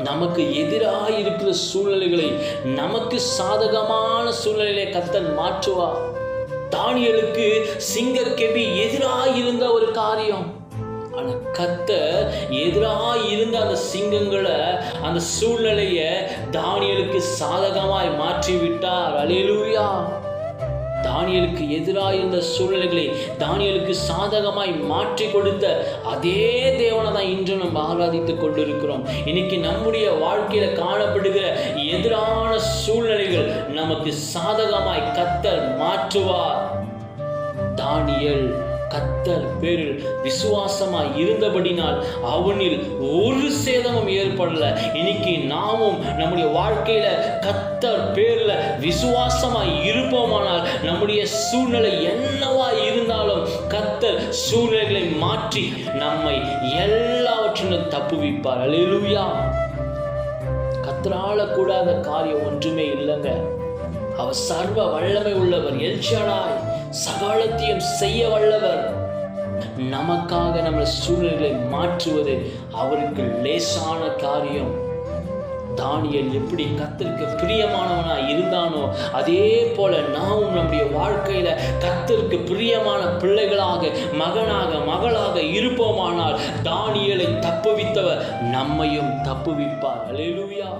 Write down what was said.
நமக்கு எதிராக இருக்கிற சூழ்நிலைகளை நமக்கு சாதகமான சூழ்நிலையை கத்தன் மாற்றுவா தானியலுக்கு சிங்கக்கெபி எதிராக இருந்த ஒரு காரியம். ஆனால் கத்த எதிராக இருந்த அந்த சிங்கங்களை அந்த சூழ்நிலையை தானியலுக்கு சாதகமாய் மாற்றி விட்டார் அலேலூயா தானியலுக்கு எதிராக இருந்த சூழ்நிலைகளை தானியலுக்கு சாதகமாய் மாற்றி கொடுத்த அதே தேவனை தான் இன்று நம்ம ஆராதித்துக் கொண்டிருக்கிறோம். இன்னைக்கு நம்முடைய வாழ்க்கையில காணப்படுகிற எதிரான சூழ்நிலைகள் நமக்கு சாதகமாய் கத்தர் மாற்றுவார். தானியல் கத்தர் பேரில் விசுவாசமாய் இருந்தபடினால் அவனில் ஒரு மாற்றம் ஏற்படல. இன்னைக்கு நாமும் நம்முடைய வாழ்க்கையில கத்தர் பேர்ல விசுவாசமாய் இருப்போமானால் நம்முடைய சூழ்நிலை என்னவா இருந்தாலும் கத்தர் சூழ்நிலைகளை மாற்றி நம்மை எல்லாவற்றிலும் தப்புவிப்பார். அல்லேலூயா கத்தரால கூடாத காரியம் ஒன்றுமே இல்லைங்க. அவர் சர்வ வல்லமை உள்ளவர் எல்ஷடாய் சகாலத்தையும் செய்ய வல்லவர். நமக்காக நம்ம சூழ்நிலைகளை மாற்றுவது அவருக்கு லேசான காரியம். தானியல் எப்படி கத்திற்கு பிரியமானவனா இருந்தானோ அதே போல நாமும் நம்முடைய வாழ்க்கையில கத்திற்கு பிரியமான பிள்ளைகளாக மகனாக மகளாக இருப்போமானால் தானியலை தப்புவித்தவர் நம்மையும் தப்புவிப்பார். அல்லேலூயா